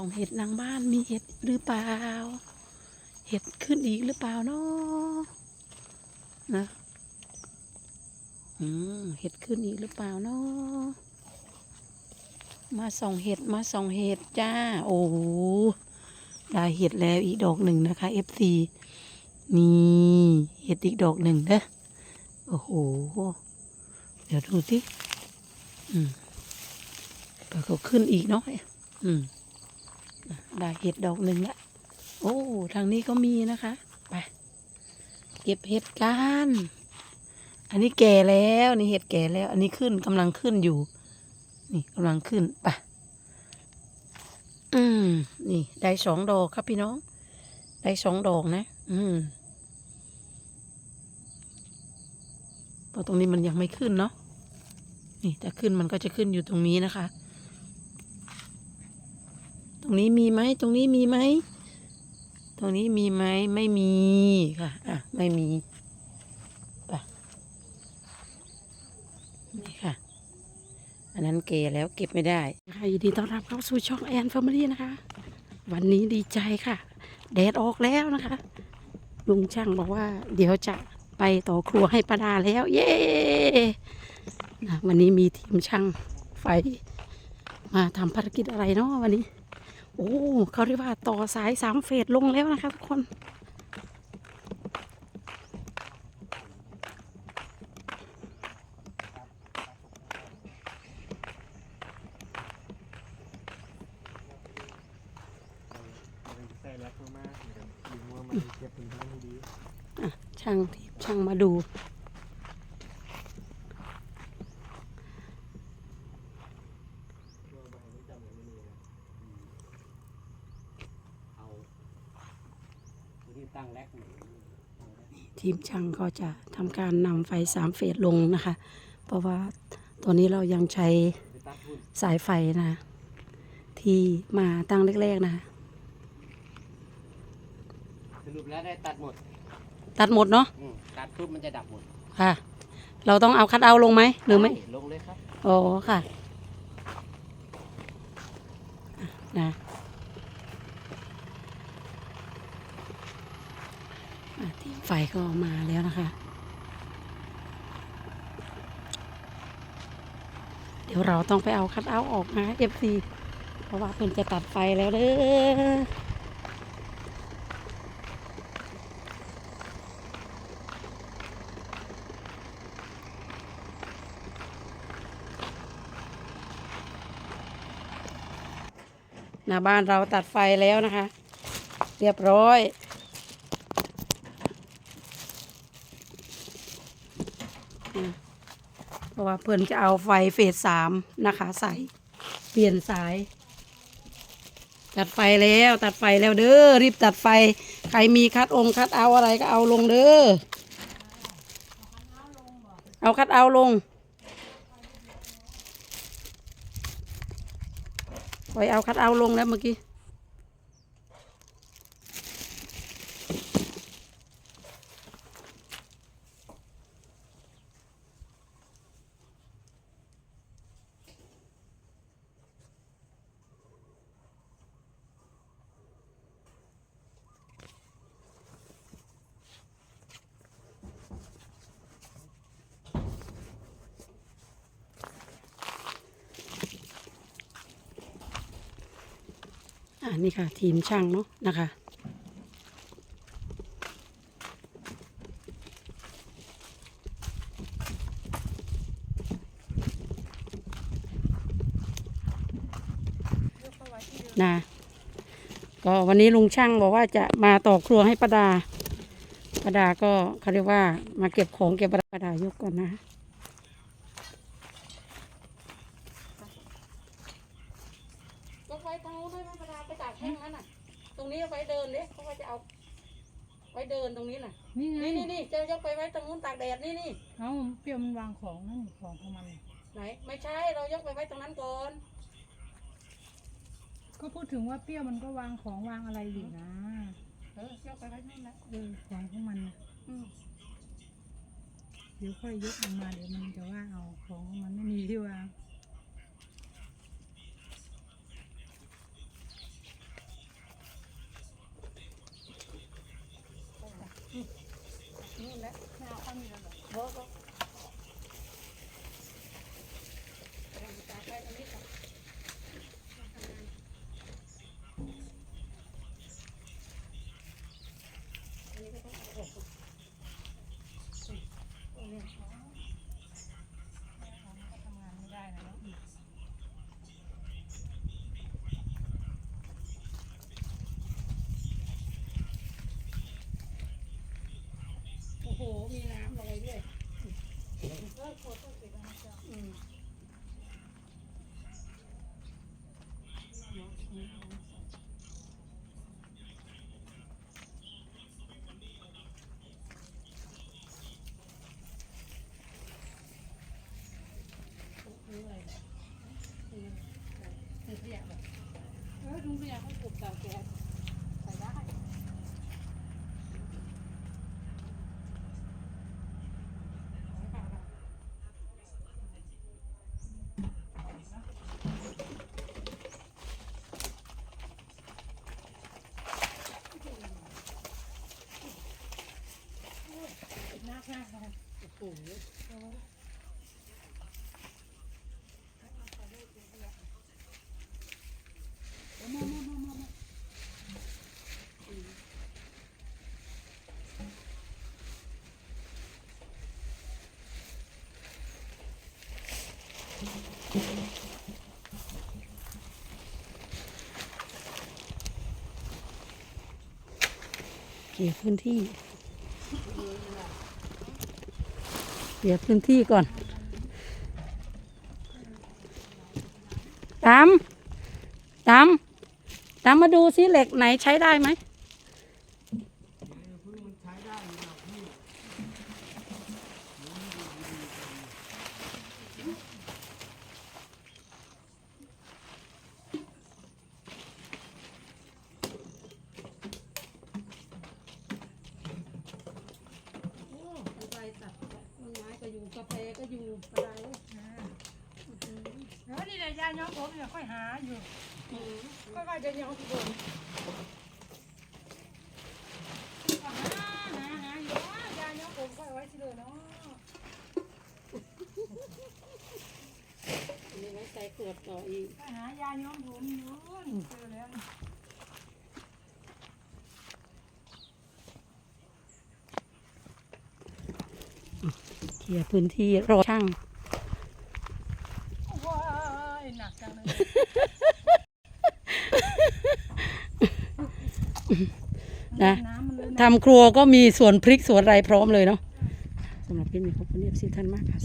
ส่องเห็ดนางบ้านมีเห็ดหรือเปล่า เห็ดขึ้นอีกหรือเปล่าเนาะนะอืมเห็ดขึ้นอีกหรือเปล่าเนาะมาส่องเห็ดมาส่องเห็ดจ้า โอ้โหได้เห็ดแล้วอีกดอกหนึ่งนะคะ FC นี่เห็ดอีกดอกหนึ่งเด้อโอ้โห เดี๋ยวดูสิอืมเผื่อเขาขึ้นอีกเนาะอืม ได้เห็ดดอกหนึ่งละโอ้ทางนี้ก็มีนะคะไปเก็บเห็ดกันอันนี้แก่แล้วนี่เห็ดแก่แล้ว อันนี้ขึ้นกำลังขึ้นอยู่ นี่กำลังขึ้นไปอืม นี่ ได้สองดอกครับพี่น้อง ได้สองดอกนะ อืมพราะตรงนี้มันยังไม่ขึ้นเนาะนี่ถ้าขึ้นมันก็จะขึ้นอยู่ตรงนี้นะคะ รงนี้มีไหมตรงนี้มีไหมตรงนี้มีไหมไม่มีค่ะอะไม่มีไปนี่ค่ะ อันนั้นเกแล้วเก็บไม่ได้ค่ะยินดีต้อนรับเข้าสู่ช่องแอนแฟมิลี่นะคะ วันนี้ดีใจค่ะ แดดออกแล้วนะคะลุงช่างบอกว่า เดี๋ยวจะไปต่อครัวให้ป้าดาแล้ว เย้วันนี้มีทีมช่างไฟมาทำภารกิจอะไรเนาะวันนี้ โอ้เขาเรียกว่าต่อสายสามเฟสลงแล้วนะคะทุกคนใส่างที่ช่างมาดู ว่ามันไม่จำเลยไม่มีนะเอา ที่ตั้งแรกหนึ่งทีมช่างก็จะทำการนำไฟสามเฟสลงนะคะ เพราะว่าตอนนี้เรายังใช้ไปตัดหุ้นสายไฟนะ ที่มาตั้งแรกๆนะคะสรุปแล้วได้ตัดหมด ตัดหมดเนาะอืมตัดปุ๊บมันจะดับหมดค่ะ เราต้องเอาคัดเอาท์ลงไหมหรือไม่ด้ลงเลยครับ อ๋อค่ะอะนะอะ ทีมไฟก็มาแล้วนะคะ เดี๋ยวเราต้องไปเอาคัดเอาท์ออกนะ FC เพราะว่าเพิ่นจะตัดไฟแล้วเด้อหน้าบ้านเราตัดไฟแล้วนะคะ เรียบร้อย เพราะว่าเพื่อนจะเอาไฟเฟสสามนะคะ ใส่เปลี่ยนสาย ตัดไฟแล้วตัดไฟแล้วเด้อรีบตัดไฟ ใครมีคัดองคัดเอาอะไรก็เอาลงเด้อเอาคัดเอาลงปล่อยเอาคัดเอาลงแล้วเมื่อกี้ นี่ค่ะ ทีมช่างเนาะนะคะ นะก็วันนี้ลุงช่างบอกว่าจะมาต่อครัวให้ป้าดาป้าดาก็เขาเรียกว่ามาเก็บของเก็บอะไรป้าดายกก่อนนะ ยกไว้ตรงนู้นด้วยไหมประดาไปตาก แห้งนั้นน่ะ ตรงนี้เอาไว้เดินเด้เขาก็จะเอา ไว้เดินตรงนี้น่ะ นี่ไงนี่นี่นี่จะยกไปไว้ตรงนู้นตากแดดนี่นี่เอ้าเปรี้ยวมันวางของนั่นของของมัน ไหน ไม่ใช่เรายกไปไว้ตรงนั้นก่อน ก็พูดถึงว่าเปรี้ยวมันก็วางของวางอะไรอยู่นะ เออยกไปไว้นั่นแหละเออของของมันน่ะอืมเดี๋ยวค่อยยกออกมาเดี๋ยวมันจะว่าเอาของของมันไม่มีที่วาง ดูเออดูเมียเขาปลูกเต่าแก่ เกี่ยพื้นที่ เกี่ยพื้นที่ก่อน ตาม ตาม ตามมาดูซิเหล็กไหนใช้ได้ไหม พึ่งมันใช้ได้อยู่นะพี่ โอ้ใบตัดต้นไม้ก็อยู่กาแฟก็อยู่อะไร แล้วนี่แหละยาย้อมผมเนี่ยค่อยหาอยู่ค่อยว่าจะย้อมผมหาหาหาอยู่ว่ายาย้อมผมค่อยเอาไว้ที่เลยเนาะนี่ไว้ใส่ขวดต่ออีกค่อยหายาย้อมผมอยู่เจอแล้วเคลียร์พื้นที่รอช่างว้าย หนักจังเลยนะทำครัวก็มีส่วนพริกส่วนอะไรพร้อมเลยเนาะสำหรับพี่มีขอบคุณเอฟซีท่านมากค่ะ